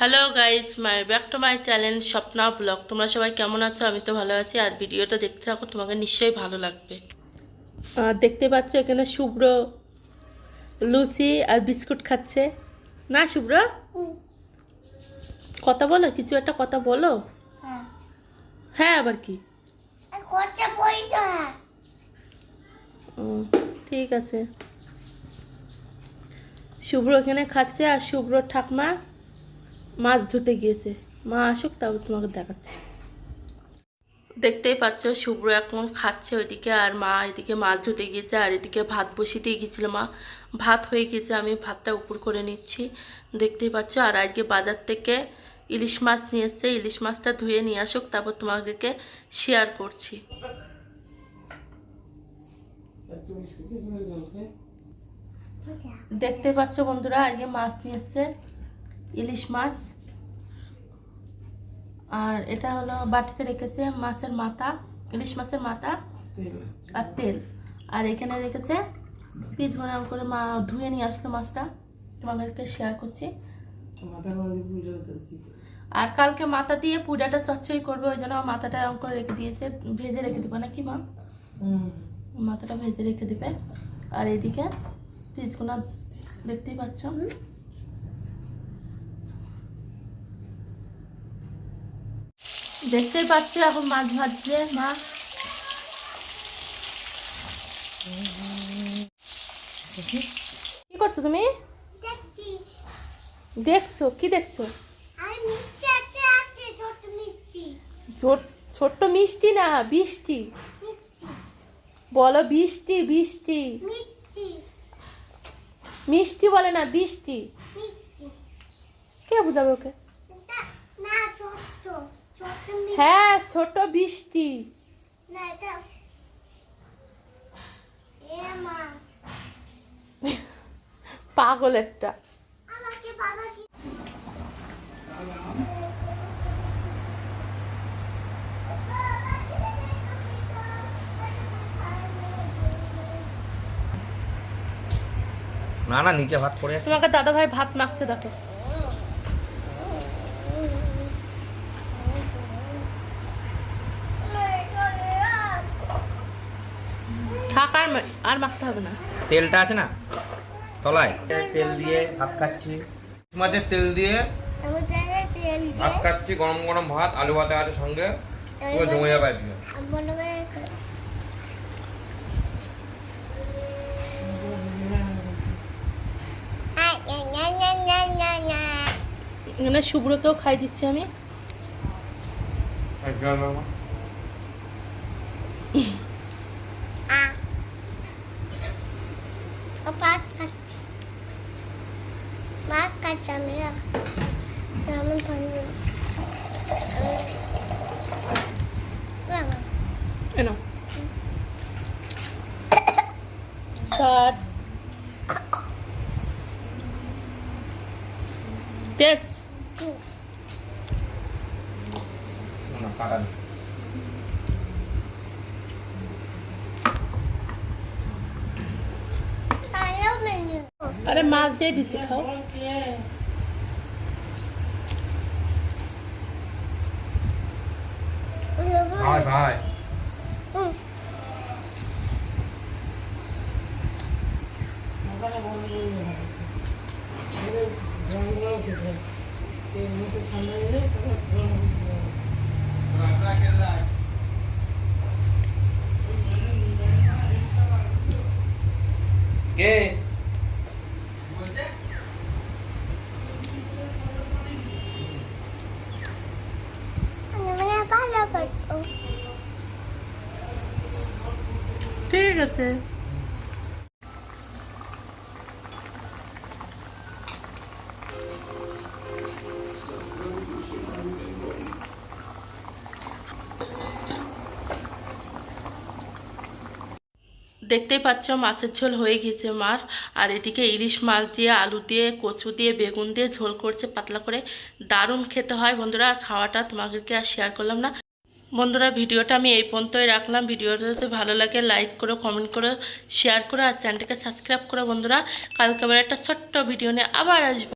Hello guys my back to my channel Swapna blog তোমরা সবাই কেমন আছো? আমি তো ভালো আছি। আর ভিডিওটা দেখতে থাকো তোমাকে নিশ্চয়ই ভালো লাগবে। আর দেখতে পাচ্ছ এখানে শুভ্র লুচি আর বিস্কুট খাচ্ছে। না শুভ্র? কথা বলো কিছু একটা কথা বলো। হ্যাঁ। হ্যাঁ আবার কি? ঠিক আছে। শুভ্র এখানে খাচ্ছে আর শুভ্র ঠাকমা মাছ ধুতে গিয়েছে। মা আসুক, তারপর তোমাকে দেখাচ্ছি। দেখতেই পাচ্ছ, শুভ্র এখন খাচ্ছে ওইদিকে, আর মা এদিকে মাছ ধুতে গিয়েছে, আর এদিকে ভাত বসিয়ে দিয়ে গিয়েছিল মা। ভাত হয়ে গিয়েছে, আমি ভাতটা উপর করে নিচ্ছি। দেখতেই পাচ্ছ, আর আজকে বাজার থেকে ইলিশ মাছ নিয়ে এসছে। ইলিশ মাছটা ধুয়ে নিয়ে আসুক, তারপর তোমাদেরকে শেয়ার করছি। দেখতে পাচ্ছ বন্ধুরা, আজকে মাছ নিয়ে এসছে। ইলিশ মাছ। আর এটা হলো বাটিতে রেখেছে মাছের মাথা ইলিশ মাছের মাথা আর তেল। আর এখানে রেখেছে পিস বানাম করে মা ধুয়ে নিয়ে আসলো মাছটা। তোমাদেরকে শেয়ার করছি। আর কালকে মাথা দিয়ে পূজাটা চচ্চড়ি করবে ওই জন্য মাথাটা এরকম করে রেখে দিয়েছে ভেজে রেখে দিবে নাকি মা? মাথাটা ভেজে রেখে দেবে। আর এদিকে পিসগুলো দেখতেই পাচ্ছ। দেখতেই পাচ্ছ এখন মাছ ভাজছে মা। কি করছ তুমি? দেখছ। কি দেখছ? ছোট্ট মিষ্টি না বৃষ্টি। বলো বৃষ্টি বৃষ্টি। মিষ্টি। বলে না বৃষ্টি। কে বুঝাবে ওকে এটা না ছোট ছোট মিষ্টি হ্যাঁ ছোট বৃষ্টি। না এটা পাগল একটা। না না নিচে ভাত পড়ে তোমাকে দাদা ভাই ভাত মাখছে দেখো। থাক আর আর মাখতে হবে না। তেলটা আছে না? তলায়। তেল দিয়ে ভাত খাচ্ছি। মাছের তেল দিয়ে ভাত খাচ্ছি গরম গরম ভাত আলু ভাতে আছে সঙ্গে। পুরো জমে যাবে আজকে। এখানে শুভ্রকেও খাই দিচ্ছি আমি ভাত খাচ্ছি ভাত খাচ্ছি আমি তেমন ভালো এনো ষাট টেস্ট আরে মাছ দিয়ে দিচ্ছি খাও। ভাই ভাই। ভালো ঠিক আছে। দেখতেই পাচ্ছ, মাছের ঝোল হয়ে গেছে মার। আর এদিকে ইলিশ মাছ দিয়ে, আলু দিয়ে, কচু দিয়ে, বেগুন দিয়ে ঝোল করছে, পাতলা করে দারুণ খেতে হয় বন্ধুরা। আর খাওয়াটা তোমাদেরকে আর শেয়ার করলাম না। বন্ধুরা, ভিডিওটা আমি এই পর্যন্তই রাখলাম। ভিডিওটা যদি ভালো লাগে লাইক করো কমেন্ট করো শেয়ার করো, আর চ্যানেলটাকে সাবস্ক্রাইব করো বন্ধুরা। কালকে আবার একটা ছোট্ট ভিডিও নিয়ে আবার আসব।